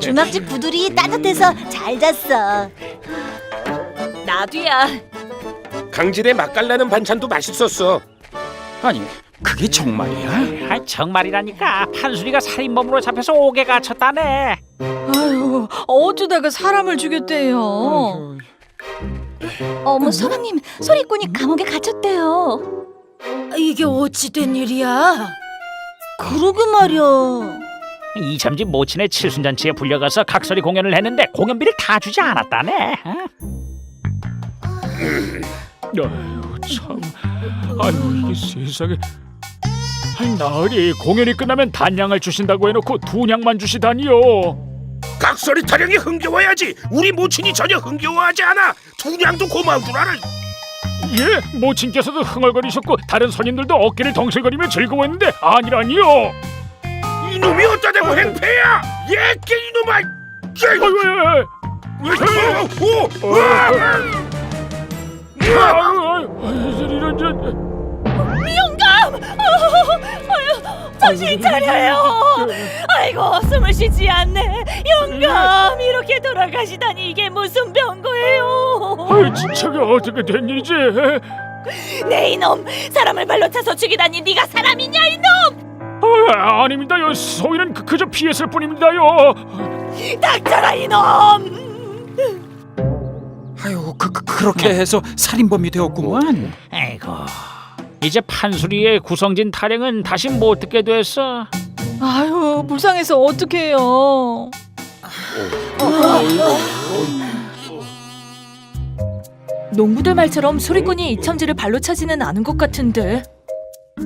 주막집 구들이 따뜻해서 잘 잤어. 나도야. 강질의 맛깔나는 반찬도 맛있었어. 아니 그게 정말이야? 아, 정말이라니까 판순이가 살인범으로 잡혀서 옥에 갇혔다네. 아유, 어쩌다가 사람을 죽였대요. 어머 서방님 소리꾼이 감옥에 갇혔대요. 이게 어찌 된 일이야? 그러게 말이야. 이참지 모친의 칠순잔치에 불려가서 각설이 공연을 했는데 공연비를 다 주지 않았다네. 어? 아유 참 아유 이게 세상에 아니 나으리 공연이 끝나면 단량을 주신다고 해놓고 두 냥만 주시다니요 각설이 타령이 흥겨워야지. 우리 모친이 전혀 흥겨워하지 않아. 두냥도 고마운 줄 알아. 예 모친께서도 흥얼거리셨고 다른 손님들도 어깨를 덩실거리며 즐거워했는데 아니라니요 이놈이 어따 대고 행패야. 예끼 이놈아. 이런 저 정신 차려요. 아이고 숨을 쉬지 않네. 영감 이렇게 돌아가시다니 이게 무슨 병거예요? 아유 진짜가 어떻게 된 일이지 내 이놈 사람을 발로 차서 죽이다니 네가 사람이냐 이놈? 아, 아닙니다요 소희는 그- 그저 피했을 뿐입니다요 닥쳐라 이놈! 아유 그, 그 그렇게 해서 살인범이 되었구만. 아이고. 이제 판수리의 구성진 타령은 다시 못 듣게 됐어. 아유 불쌍해서 어떡해요? 농부들 말처럼 소리꾼이 이첨지를 발로 차지는 않은 것 같은데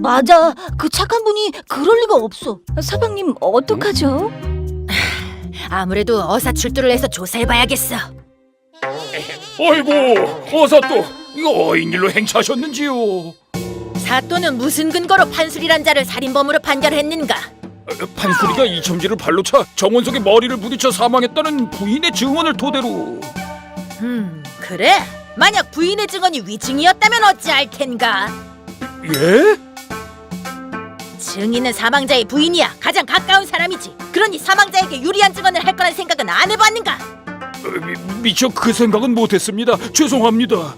맞아. 그 착한 분이 그럴 리가 없어. 서방님 어떡하죠? 아무래도 어사 출두를 해서 조사해봐야겠어. 아이고 어서 또 이거 어인 일로 행차하셨는지요? 사또는 무슨 근거로 판술이란 자를 살인범으로 판결했는가? 판소리가 이첨지를 발로 차 정원석의 머리를 부딪혀 사망했다는 부인의 증언을 토대로 음 그래? 만약 부인의 증언이 위증이었다면 어찌할 텐가? 예? 증인은 사망자의 부인이야 가장 가까운 사람이지 그러니 사망자에게 유리한 증언을 할 거란 생각은 안 해봤는가? 어, 미, 미처 그 생각은 못했습니다. 죄송합니다.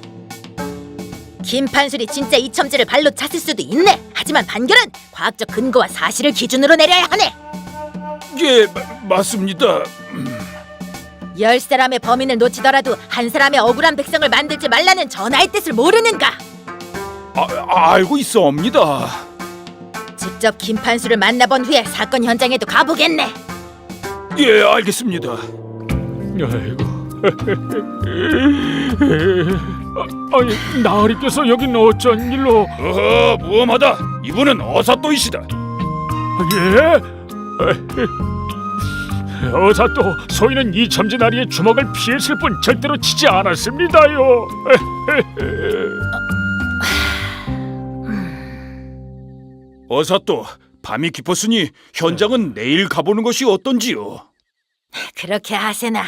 김판술이 진짜 이첨지를 발로 찼을 수도 있네 하지만 판결은 과학적 근거와 사실을 기준으로 내려야 하네 예, 마, 맞습니다. 열 사람의 범인을 놓치더라도 한 사람의 억울한 백성을 만들지 말라는 전하의 뜻을 모르는가? 아, 알고 있어옵니다. 직접 김판수를 만나본 후에 사건 현장에도 가보겠네. 예, 알겠습니다. 아이고. 아, 아니 나으리께서 여긴 어쩐 일로? 어허, 무엄하다. 이분은 어사또이시다. 예? 어사 또 소희는 이참진 아리의 주먹을 피했을 뿐 절대로 치지 않았습니다요. 어사또 밤이 깊었으니 현장은 내일 가보는 것이 어떤지요? 그렇게 하세나.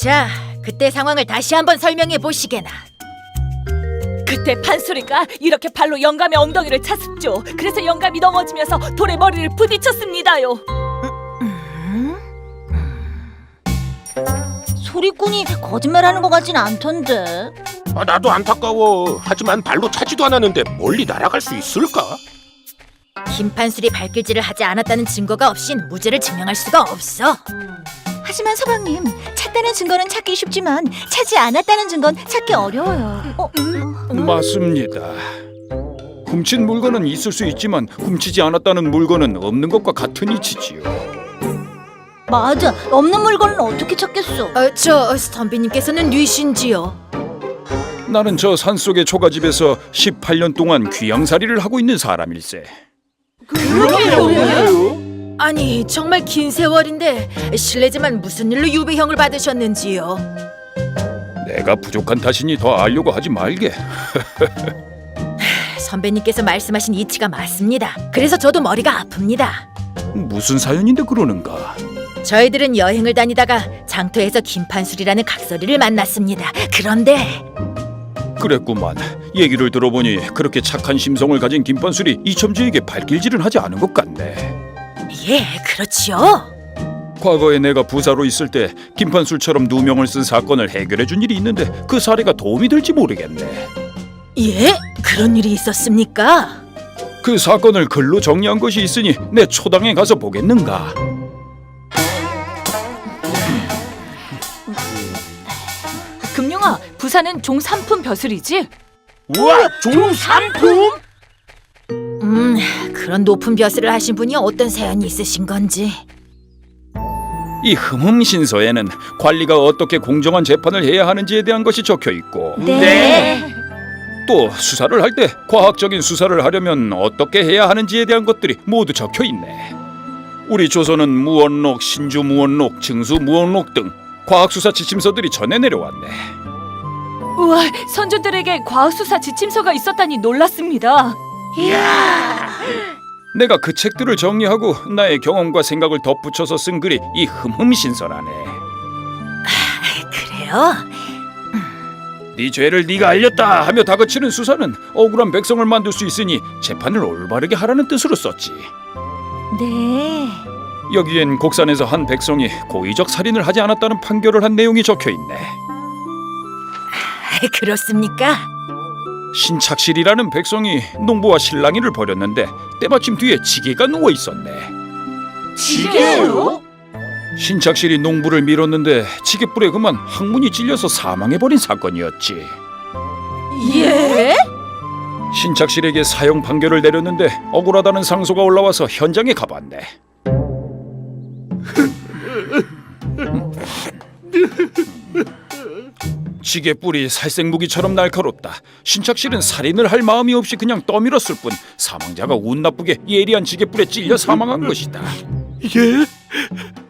자, 그때 상황을 다시 한번 설명해 보시게나. 그때 판소리가 이렇게 발로 영감의 엉덩이를 찼습죠. 그래서 영감이 넘어지면서 돌에 머리를 부딪혔습니다요. 소리꾼이 거짓말하는 것 같진 않던데. 아, 나도 안타까워. 하지만 발로 차지도 않았는데 멀리 날아갈 수 있을까? 김판술이 발길질을 하지 않았다는 증거가 없인 무죄를 증명할 수가 없어. 하지만 서방님 찾다는 증거는 찾기 쉽지만 찾지 않았다는 증거는 찾기 어려워요. 어? 맞습니다. 훔친 물건은 있을 수 있지만 훔치지 않았다는 물건은 없는 것과 같은 이치지요. 맞아. 없는 물건은 어떻게 찾겠어? 어, 저 선비님께서는 뉘신지요? 나는 저 산속의 초가집에서 18년 동안 귀양살이를 하고 있는 사람일세. 아니 정말 긴 세월인데 실례지만 무슨 일로 유배형을 받으셨는지요? 내가 부족한 탓이니 더 알려고 하지 말게. 선배님께서 말씀하신 이치가 맞습니다. 그래서 저도 머리가 아픕니다. 무슨 사연인데 그러는가? 저희들은 여행을 다니다가 장터에서 김판술이라는 각설이를 만났습니다. 그런데 그랬구만. 얘기를 들어보니 그렇게 착한 심성을 가진 김판술이 이첨지에게 발길질은 하지 않은 것 같네. 예, 그렇지요. 과거에 내가 부사로 있을 때 김판술처럼 누명을 쓴 사건을 해결해 준 일이 있는데 그 사례가 도움이 될지 모르겠네. 예? 그런 일이 있었습니까? 그 사건을 글로 정리한 것이 있으니 내 초당에 가서 보겠는가. 부사는 종 3품 벼슬이지? 우와 종삼품 음, 그런 높은 벼슬을 하신 분이 어떤 사연이 있으신 건지. 이 흠흠 신서에는 관리가 어떻게 공정한 재판을 해야 하는지에 대한 것이 적혀 있고 네. 또 수사를 할 때 과학적인 수사를 하려면 어떻게 해야 하는지에 대한 것들이 모두 적혀 있네. 우리 조선은 무원록, 신주 무원록, 증수 무원록 등 과학 수사 지침서들이 전해 내려왔네. 우와, 선조들에게 과학수사 지침서가 있었다니 놀랐습니다. 내가 그 책들을 정리하고 나의 경험과 생각을 덧붙여서 쓴 글이 이 흠흠 신서라네. 그래요? 네 죄를 네가 알렸다 하며 다그치는 수사는 억울한 백성을 만들 수 있으니 재판을 올바르게 하라는 뜻으로 썼지. 네. 여기엔 곡산에서 한 백성이 고의적 살인을 하지 않았다는 판결을 한 내용이 적혀 있네. 그렇습니까? 신착실이라는 백성이 농부와 실랑이를 벌였는데 때마침 뒤에 지게가 누워 있었네. 지게요? 신착실이 농부를 밀었는데 지게불에 그만 항문이 찔려서 사망해 버린 사건이었지. 예? 신착실에게 사형 판결을 내렸는데 억울하다는 상소가 올라와서 현장에 가봤네. 지게 뿔이 살생무기처럼 날카롭다. 신착실은 살인을 할 마음이 없이 그냥 떠밀었을 뿐 사망자가 운 나쁘게 예리한 지게 뿔에 찔려 사망한 것이다. 예?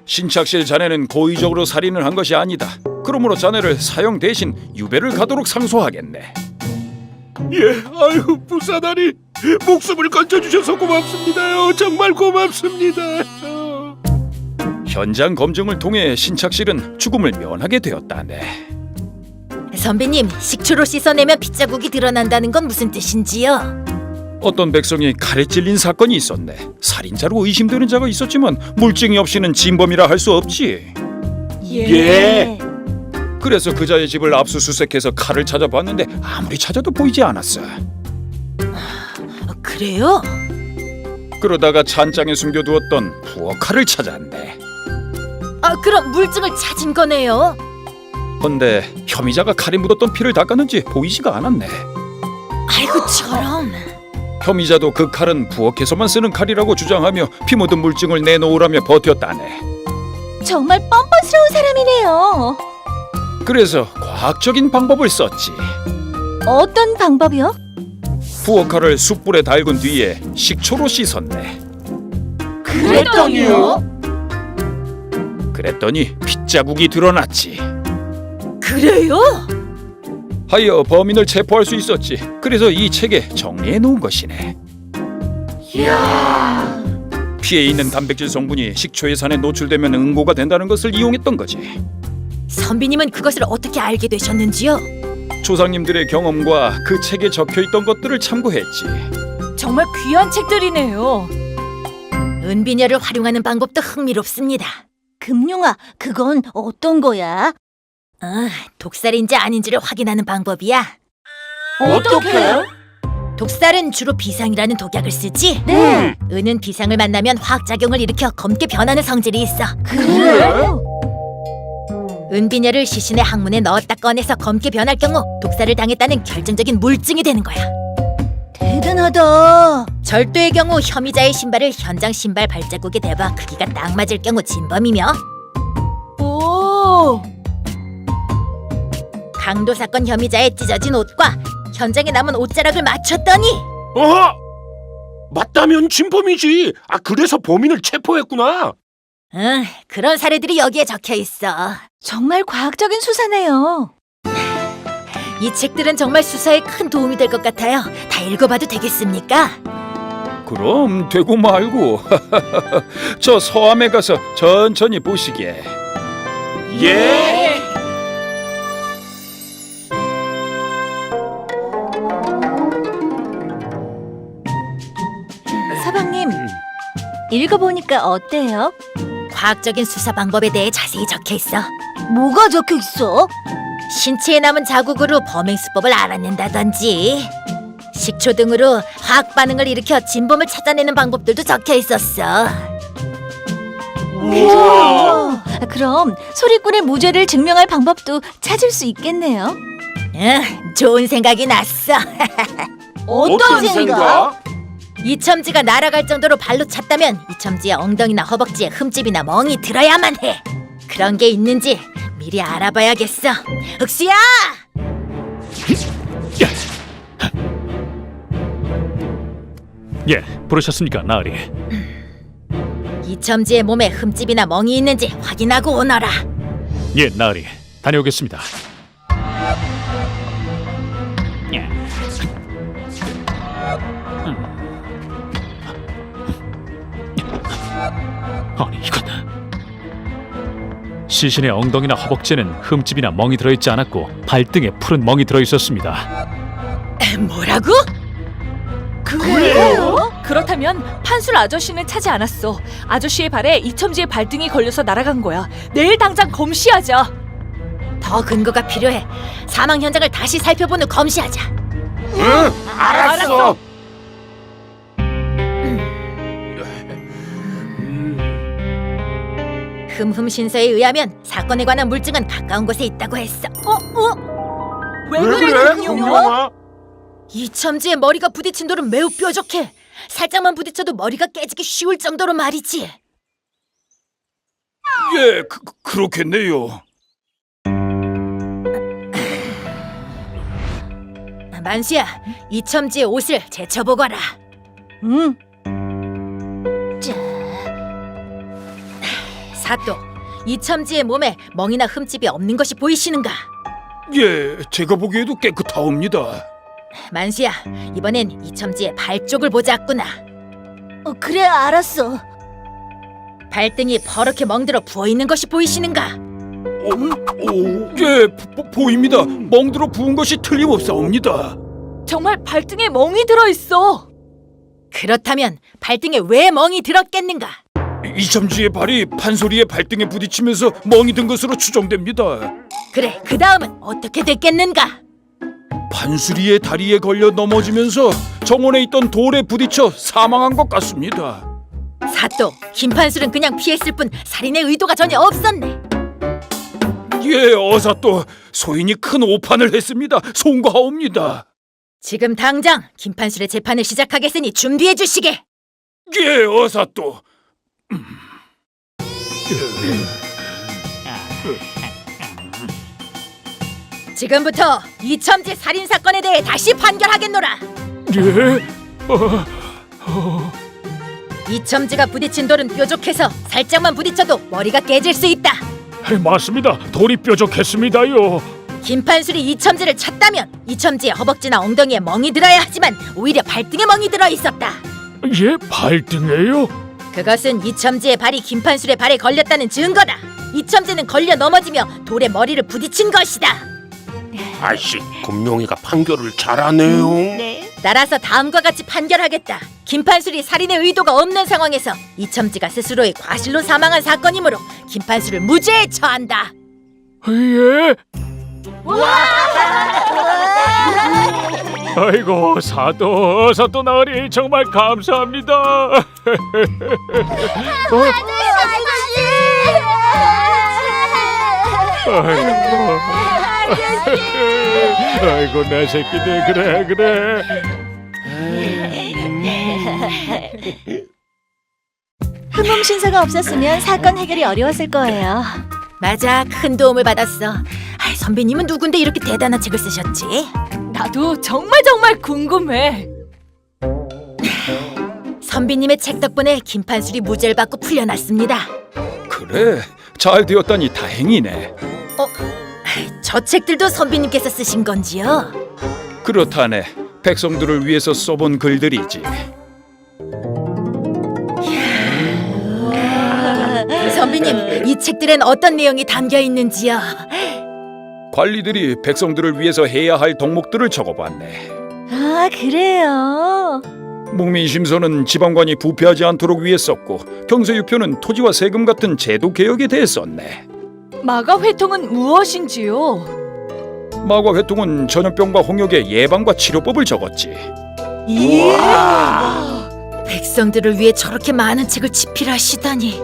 신착실 자네는 고의적으로 살인을 한 것이 아니다. 그러므로 자네를 사형 대신 유배를 가도록 상소하겠네. 예, 아유 부사다리 목숨을 건져주셔서 고맙습니다요. 정말 고맙습니다. 현장 검증을 통해 신착실은 죽음을 면하게 되었다네. 선배님, 식초로 씻어내면 핏자국이 드러난다는 건 무슨 뜻인지요? 어떤 백성이 칼에 찔린 사건이 있었네. 살인자로 의심되는 자가 있었지만 물증이 없이는 진범이라 할 수 없지. 예. 그래서 그자의 집을 압수수색해서 칼을 찾아봤는데 아무리 찾아도 보이지 않았어. 어, 그래요? 그러다가 찬장에 숨겨두었던 부엌 칼을 찾았네. 아, 그럼 물증을 찾은 거네요. 헌데 혐의자가 칼에 묻었던 피를 닦았는지 보이지가 않았네. 아이고, 저런. 혐의자도 그 칼은 부엌에서만 쓰는 칼이라고 주장하며 피 묻은 물증을 내놓으라며 버텼다네. 정말 뻔뻔스러운 사람이네요. 그래서 과학적인 방법을 썼지. 어떤 방법이요? 부엌 칼을 숯불에 달군 뒤에 식초로 씻었네. 그랬더니요? 그랬더니 핏자국이 드러났지. 그래요? 하여 범인을 체포할 수 있었지. 그래서 이 책에 정리해 놓은 것이네. 피에 있는 단백질 성분이 식초의 산에 노출되면 응고가 된다는 것을 이용했던 거지. 선비님은 그것을 어떻게 알게 되셨는지요? 조상님들의 경험과 그 책에 적혀 있던 것들을 참고했지. 정말 귀한 책들이네요. 은비녀를 활용하는 방법도 흥미롭습니다. 금룡아, 그건 어떤 거야? 아, 독살인지 아닌지를 확인하는 방법이야. 어떻게요? 독살은 주로 비상이라는 독약을 쓰지. 네. 은은 비상을 만나면 화학작용을 일으켜 검게 변하는 성질이 있어. 그래요? 은비녀를 시신의 항문에 넣었다 꺼내서 검게 변할 경우 독살을 당했다는 결정적인 물증이 되는 거야. 대단하다. 절도의 경우 혐의자의 신발을 현장 신발 발자국에 대봐 크기가 딱 맞을 경우 진범이며 오. 강도 사건 혐의자의 찢어진 옷과 현장에 남은 옷자락을 맞췄더니 어? 맞다면 진범이지. 아 그래서 범인을 체포했구나. 응, 그런 사례들이 여기에 적혀 있어. 정말 과학적인 수사네요. 이 책들은 정말 수사에 큰 도움이 될 것 같아요. 다 읽어봐도 되겠습니까? 그럼 되고 말고 저 서암에 가서 천천히 보시게. 예. 읽어보니까 어때요? 과학적인 수사 방법에 대해 자세히 적혀 있어. 뭐가 적혀 있어? 신체에 남은 자국으로 범행 수법을 알아낸다든지 식초 등으로 화학 반응을 일으켜 진범을 찾아내는 방법들도 적혀 있었어. 우와. 그럼 소리꾼의 무죄를 증명할 방법도 찾을 수 있겠네요. 응, 좋은 생각이 났어. 어떤 생각? 이첨지가 날아갈 정도로 발로 찼다면 이첨지의 엉덩이나 허벅지에 흠집이나 멍이 들어야만 해. 그런 게 있는지 미리 알아봐야겠어. 흑수야! 예, 부르셨습니까, 나으리? 이첨지의 몸에 흠집이나 멍이 있는지 확인하고 오너라. 예, 나으리. 다녀오겠습니다. 아니 이건 시신의 엉덩이나 허벅지에는 흠집이나 멍이 들어있지 않았고 발등에 푸른 멍이 들어있었습니다. 뭐라고? 그래요? 그렇다면 판술 아저씨는 차지 않았어. 아저씨의 발에 이첨지의 발등이 걸려서 날아간 거야. 내일 당장 검시하자. 더 근거가 필요해. 사망 현장을 다시 살펴본 후 검시하자. 응, 알았어. 흠흠 신서에 의하면 사건에 관한 물증은 가까운 곳에 있다고 했어. 어? 어? 왜, 그래, 금룡아? 이첨지의 머리가 부딪힌 돌은 매우 뾰족해. 살짝만 부딪혀도 머리가 깨지기 쉬울 정도로 말이지. 예, 그, 그렇겠네요. 만수야, 이첨지의 옷을 제쳐보거라. 응. 사또, 이첨지의 몸에 멍이나 흠집이 없는 것이 보이시는가? 예, 제가 보기에도 깨끗하옵니다. 만수야, 이번엔 이첨지의 발 쪽을 보자꾸나. 어, 그래 알았어. 발등이 퍼렇게 멍들어 부어 있는 것이 보이시는가? 오, 오, 예, 보, 보 입니다. 멍들어 부은 것이 틀림없사옵니다. 정말 발등에 멍이 들어 있어. 그렇다면 발등에 왜 멍이 들었겠는가? 이첨지의 발이 판소리의 발등에 부딪히면서 멍이 든 것으로 추정됩니다. 그래, 그 다음은 어떻게 됐겠는가? 판수리의 다리에 걸려 넘어지면서 정원에 있던 돌에 부딪혀 사망한 것 같습니다. 사또, 김판술은 그냥 피했을 뿐 살인의 의도가 전혀 없었네. 예, 어사 또 소인이 큰 오판을 했습니다. 송구하옵니다. 지금 당장 김판술의 재판을 시작하겠으니 준비해 주시게. 예, 어사 또 지금부터 이첨지 살인 사건에 대해 다시 판결하겠노라. 예? 이첨지가 부딪힌 돌은 뾰족해서 살짝만 부딪혀도 머리가 깨질 수 있다. 맞습니다. 돌이 뾰족했습니다요. 김판술이 이첨지를 쳤다면 이첨지의 허벅지나 엉덩이에 멍이 들어야 하지만 오히려 발등에 멍이 들어 있었다. 예, 발등에요? 그것은 이첨지의 발이 김판술의 발에 걸렸다는 증거다. 이첨지는 걸려 넘어지며 돌에 머리를 부딪힌 것이다. 아이씨, 금룡이가 판결을 잘하네요. 네. 따라서 다음과 같이 판결하겠다. 김판술이 살인의 의도가 없는 상황에서 이첨지가 스스로의 과실로 사망한 사건이므로 김판술을 무죄에 처한다. 예? 아이고 사또 사또 나으리 정말 감사합니다. 어? 아이고 아이고 내 새끼들 그래 그래. 흠흠 신사가 없었으면 사건 해결이 어려웠을 거예요. 맞아, 큰 도움을 받았어. 아, 선배님은 누군데 이렇게 대단한 책을 쓰셨지? 나도 정말 정말 궁금해. 선비님의 책 덕분에 김판술이 무죄를 받고 풀려났습니다. 그래 잘 되었다니 다행이네. 저 책들도 선비님께서 쓰신 건지요? 그렇다네 백성들을 위해서 써본 글들이지. 선비님, 이 책들엔 어떤 내용이 담겨 있는지요? 관리들이 백성들을 위해서 해야 할 덕목들을 적어봤네. 아 그래요. 목민심서는 지방관이 부패하지 않도록 위해 썼고 경세유표는 토지와 세금 같은 제도 개혁에 대해 썼네. 마가 회통은 무엇인지요? 마과 회통은 전염병과 홍역의 예방과 치료법을 적었지. 백성들을 위해 저렇게 많은 책을 집필하시다니.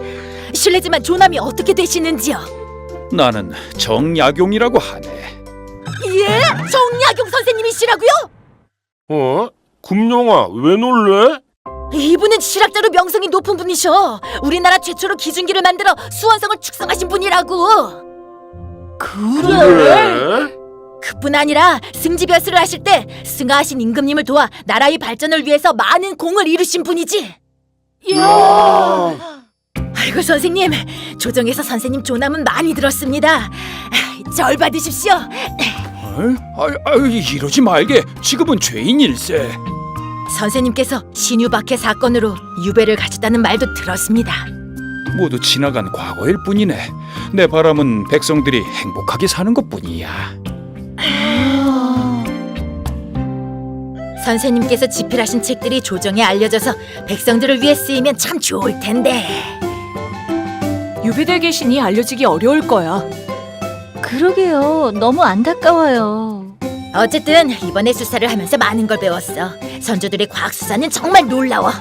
실례지만 조남이 어떻게 되시는지요? 나는 정약용이라고 하네. 예? 정약용 선생님이시라고요? 어? 금룡아 왜 놀래? 이분은 실학자로 명성이 높은 분이셔. 우리나라 최초로 기준기를 만들어 수원성을 축성하신 분이라고. 그래? 그뿐 아니라 승지벼슬을 하실 때 승하하신 임금님을 도와 나라의 발전을 위해서 많은 공을 이루신 분이지. 야. 아이고 선생님, 조정에서 선생님 조남은 많이 들었습니다. 절 받으십시오. 아, 아, 이러지 말게. 지금은 죄인일세. 선생님께서 신유박해 사건으로 유배를 가셨다는 말도 들었습니다. 모두 지나간 과거일 뿐이네. 내 바람은 백성들이 행복하게 사는 것뿐이야. 선생님께서 집필하신 책들이 조정에 알려져서 백성들을 위해 쓰이면 참 좋을 텐데. 유배될 계신이 알려지기 어려울 거야. 그러게요. 너무 안타까워요. 어쨌든 이번에 수사를 하면서 많은 걸 배웠어. 선조들의 과학 수사는 정말 놀라워.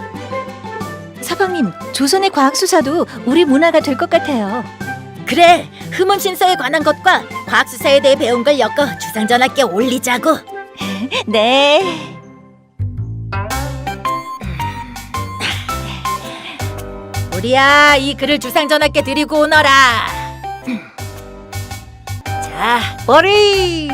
서방님, 조선의 과학 수사도 우리 문화가 될 것 같아요. 그래, 흐문 신서에 관한 것과 과학 수사에 대해 배운 걸 엮어 주상전하께 올리자고. 네. 우리야, 이 글을 주상전하께 드리고 오너라. 자, 머리.